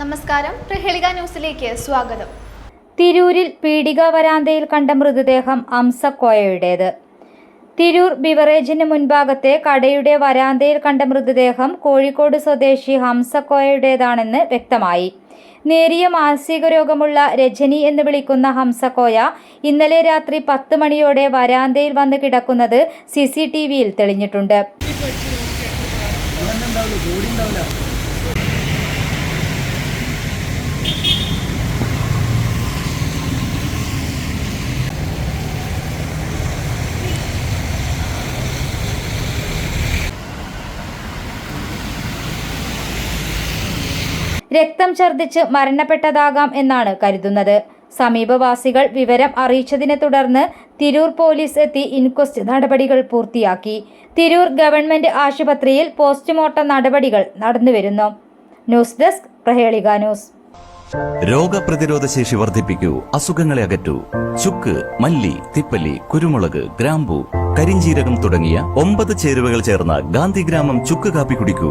നമസ്കാരം. പ്രഹേളിക ന്യൂസിലേക്ക് സ്വാഗതം. തിരൂരിൽ പീഡിക വരാന്തയിൽ കണ്ട മൃതദേഹം അംസക്കോയയുടേത്. തിരൂർ ബിവറേജിന് മുൻഭാഗത്തെ കടയുടെ വരാന്തയിൽ കണ്ട മൃതദേഹം കോഴിക്കോട് സ്വദേശി ഹംസക്കോയയുടേതാണെന്ന് വ്യക്തമായി. നേരിയ മാനസിക രോഗമുള്ള രജനി എന്ന് വിളിക്കുന്ന ഹംസക്കോയ ഇന്നലെ രാത്രി പത്ത് മണിയോടെ വരാന്തയിൽ വന്ന് കിടക്കുന്നത് സി സി ടി വിയിൽ തെളിഞ്ഞിട്ടുണ്ട്. രക്തം ഛർദ്ദിച്ച് മരണപ്പെട്ടതാകാം എന്നാണ് കരുതുന്നത്. സമീപവാസികൾ വിവരം അറിയിച്ചതിനെ തുടർന്ന് തിരൂർ പോലീസ് എത്തി ഇൻക്വസ്റ്റ് നടപടികൾ പൂർത്തിയാക്കി. തിരൂർ ഗവൺമെന്റ് ആശുപത്രിയിൽ പോസ്റ്റ്മോർട്ടം നടപടികൾ നടന്നുവരുന്നു ന്യൂസ് ഡെസ്ക് പ്രഹേളിക ന്യൂസ്. രോഗപ്രതിരോധ ശേഷി വർദ്ധിപ്പിക്കൂ. അസുഖങ്ങളെ അകറ്റൂ. ചുക്ക് മല്ലി തിപ്പല്ലി കുരുമുളക് ഗ്രാമ്പു കരിഞ്ചീരകം തുടങ്ങിയ ഒമ്പത് ചേരുവകൾ ചേർന്ന ഗാന്ധിഗ്രാമം ചുക്ക് കാപ്പി കുടിക്കൂ.